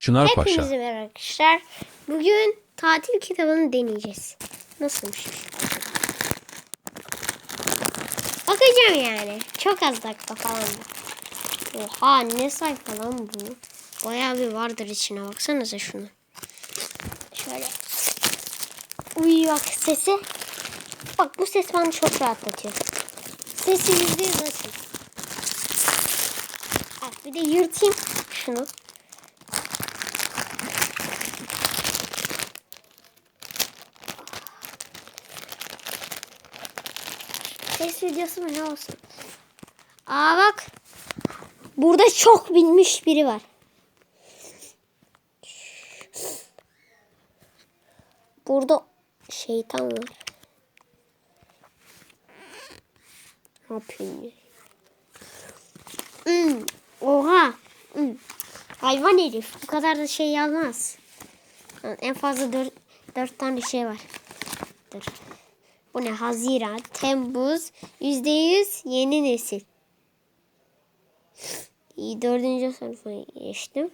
Çınarpaşa. Hepinize merhaba arkadaşlar. Bugün tatil kitabını deneyeceğiz. Nasılmış? Bakacağım yani. Çok az dakika falan. Oha ne sayfa lan bu. Bayağı bir vardır içine. Baksanıza şunu. Şöyle. Uy bak sesi. Bak bu ses beni çok rahatlatıyor. Sesi yüzde yüz açın. Bak bir de yırtayım şunu. Ses videosu mu ne olsun? Aa bak. Burada çok bilmiş biri var. Burada şeytan var. Ne yapayım ya? Hmm, oha. Hmm. Hayvan herif. Bu kadar da şey yazmaz. En fazla dört, dört tane şey var. Dur. Bu ne? Haziran, Temmuz, yüzde yüz yeni nesil. Dördüncü sınıfa geçtim.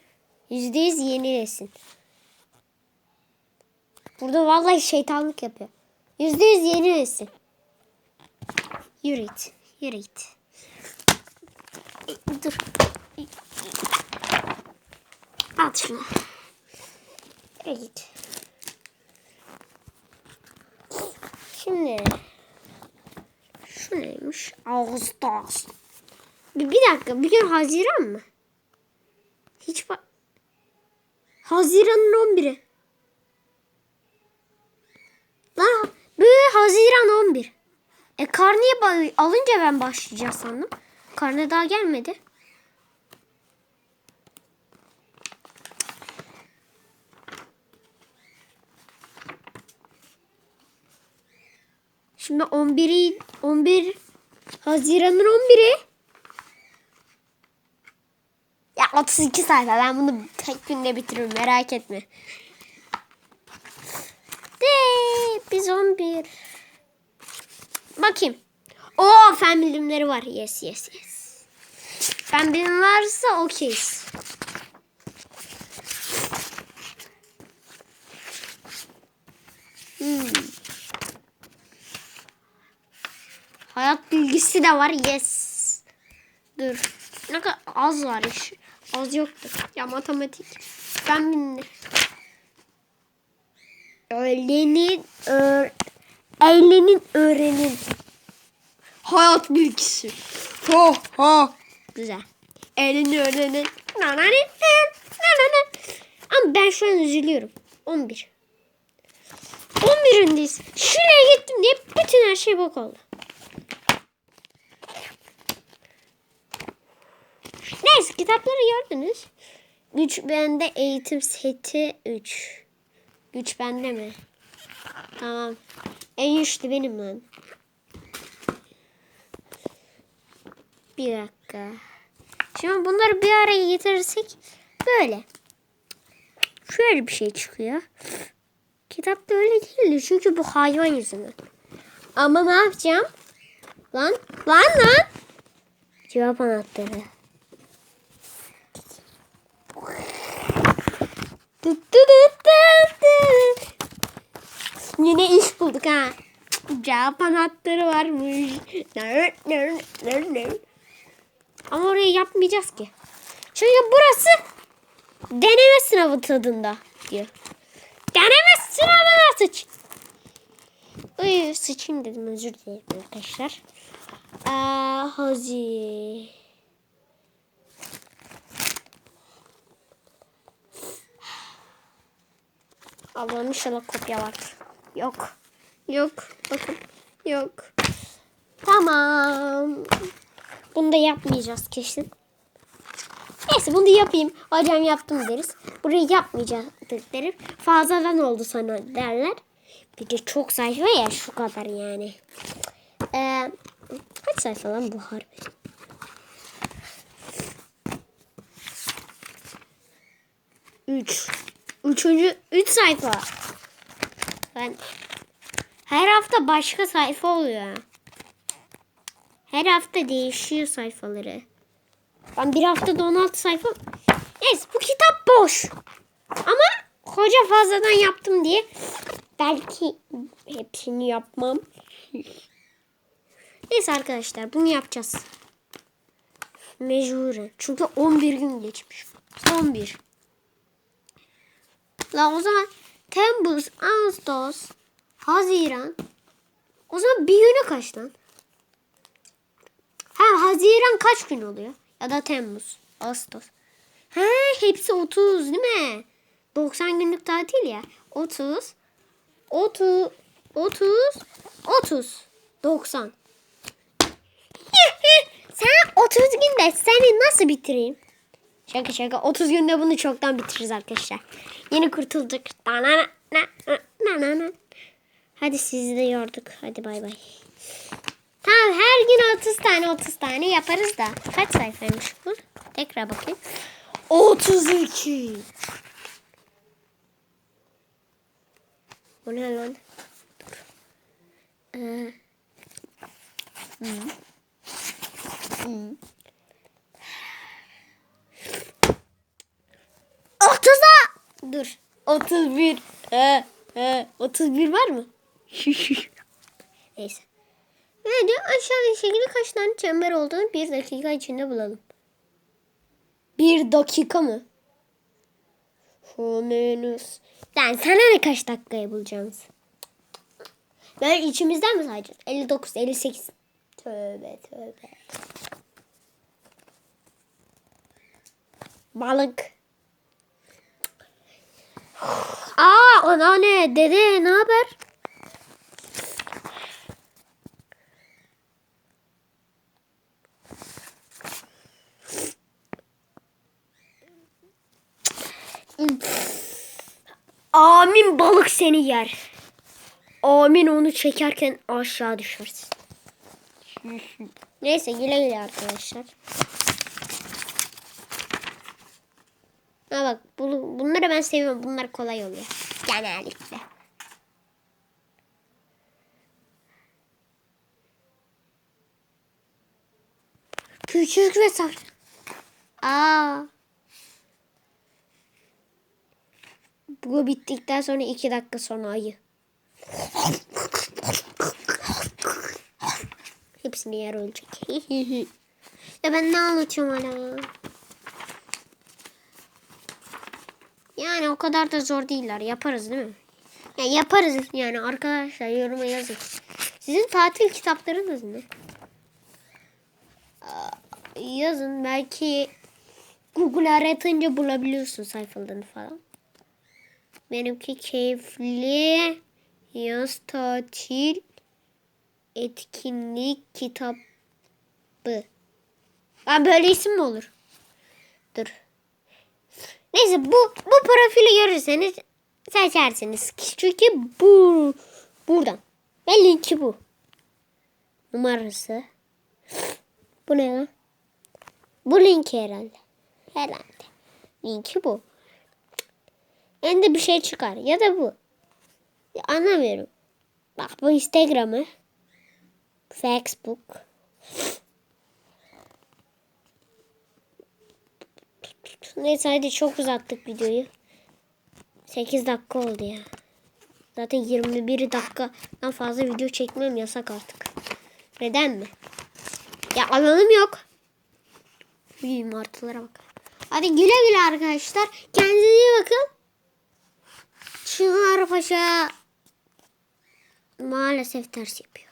Yüzde yüz yeni nesil. Burada vallahi şeytanlık yapıyor. Yüzde yüz yeni nesil. Yürü it. Dur. Al şunu. Yürü. Şimdi şu neymiş? Ağustos. Bir, bir dakika. Bugün Haziran mı? Hiç bak. Haziran'ın 11'i. Lan böyle Haziran 11. E karneye alınca ben başlayacağım sandım. Karne daha gelmedi. Şimdi 11'i 11 Haziran'ın 11'i. Ya 32 sayfa ben bunu tek günde bitiririm merak etme. De biz 11. Bakayım. O fen bilimleri var. Yes yes yes. Fen bilim varsa okeyiz. Hmm. Hayat bilgisi de var. Yes. Dur. Ne kadar az var iş. Az yoktu. Ya matematik. Ben bilmiyorum. Öğlenin, öğ, eğlenin, öğrenin. Hayat bilgisi. Ho ho. Güzel. Eğlenin, öğrenin. Na, na, na, na, na, na. Ama ben şu an üzülüyorum. 11. 11'indeyiz. Şuraya gittim diye bütün her şey bok oldu. Neyse kitapları gördünüz. Güç bende eğitim seti 3. Güç bende mi? Tamam. En güçlü benim lan. Bir dakika. Şimdi bunları bir araya getirirsek böyle. Şöyle bir şey çıkıyor. Kitapta öyle değildi çünkü bu hayvan yüzünden. Ama ne yapacağım? Lan, lan lan. Cevap anahtarı. Cevap anahtarı varmış. Ama orayı yapmayacağız ki. Çünkü burası deneme sınavı tadında diyor. Deneme sınavına sıç. Uy, sıçayım dedim özür dilerim arkadaşlar. Aa, Hazi. Allah'ım inşallah kopya. Yok. Yok. Bakın. Yok. Tamam. Bunu da yapmayacağız kesin. Neyse bunu da yapayım. Hocam yaptım deriz. Burayı yapmayacaktık derim. Fazladan oldu sana derler. Bir de çok sayfa ya şu kadar yani. Ee, kaç sayfa lan bu harbi? Üç. Üçüncü, üç sayfa. Ben her hafta başka sayfa oluyor. Her hafta değişiyor sayfaları. Ben bir haftada 16 sayfa... Neyse bu kitap boş. hoca fazladan yaptım diye belki hepsini yapmam. Neyse arkadaşlar bunu yapacağız. Mecburen. Çünkü 11 gün geçmiş. 11. La o zaman Temmuz, Ağustos, Haziran. O zaman bir günü kaç lan? Ha Haziran kaç gün oluyor? Ya da Temmuz, Ağustos. Ha hepsi 30 değil mi? 90 günlük tatil ya. 30 30 30 30 90 Sen 30 günde seni nasıl bitireyim? Şaka şaka 30 günde bunu çoktan bitiririz arkadaşlar. Yeni kurtulduk. Hadi sizi de yorduk. Hadi bay bay. Tamam her gün 30 tane 30 tane yaparız da. Kaç sayfaymış bu? Tekrar bakayım. 32. Bu ne lan? Dur. Ee, hmm. Hmm. 30'a. Dur. 31. He, he. 31 var mı? Neyse. Ne diyor? Aşağıdaki şekilde kaç tane çember olduğunu bir dakika içinde bulalım. Bir dakika mı? Homenus. Lan sana ne kaç dakikaya bulacağız? Böyle içimizden mi sayacağız? 59, 58. Tövbe tövbe. Balık. Aa anneanne dede ne haber? Balık seni yer. Amin onu çekerken aşağı düşersin. Neyse güle güle arkadaşlar. Ha bak bu, bunları ben seviyorum. Bunlar kolay oluyor. Genellikle. Küçük ve sar. Aa. Bu bittikten sonra iki dakika sonra ayı. Hepsini yer ölecek. ya ben ne anlatıyorum hala? Yani o kadar da zor değiller. Yaparız değil mi? Yani yaparız yani arkadaşlar yoruma yazın. Sizin tatil kitaplarınız ne? Yazın belki Google aratınca bulabiliyorsun sayfalarını falan. Benimki keyifli yaz tatil etkinlik kitabı. Ben böyle isim mi olur? Dur. Neyse bu bu profili görürseniz seçersiniz. Çünkü bu buradan. Ve linki bu. Numarası. Bu ne lan? Bu link herhalde. Herhalde. Linki bu. Ende bir şey çıkar. Ya da bu. Ya anlamıyorum. Bak bu Instagram'ı. Facebook. Neyse hadi çok uzattık videoyu. 8 dakika oldu ya. Zaten 21 dakikadan fazla video çekmem yasak artık. Neden mi? Ya alanım yok. Uy martılara bak. Hadi güle güle arkadaşlar. Kendinize iyi bakın. Çınar Paşa maalesef ters yapıyor.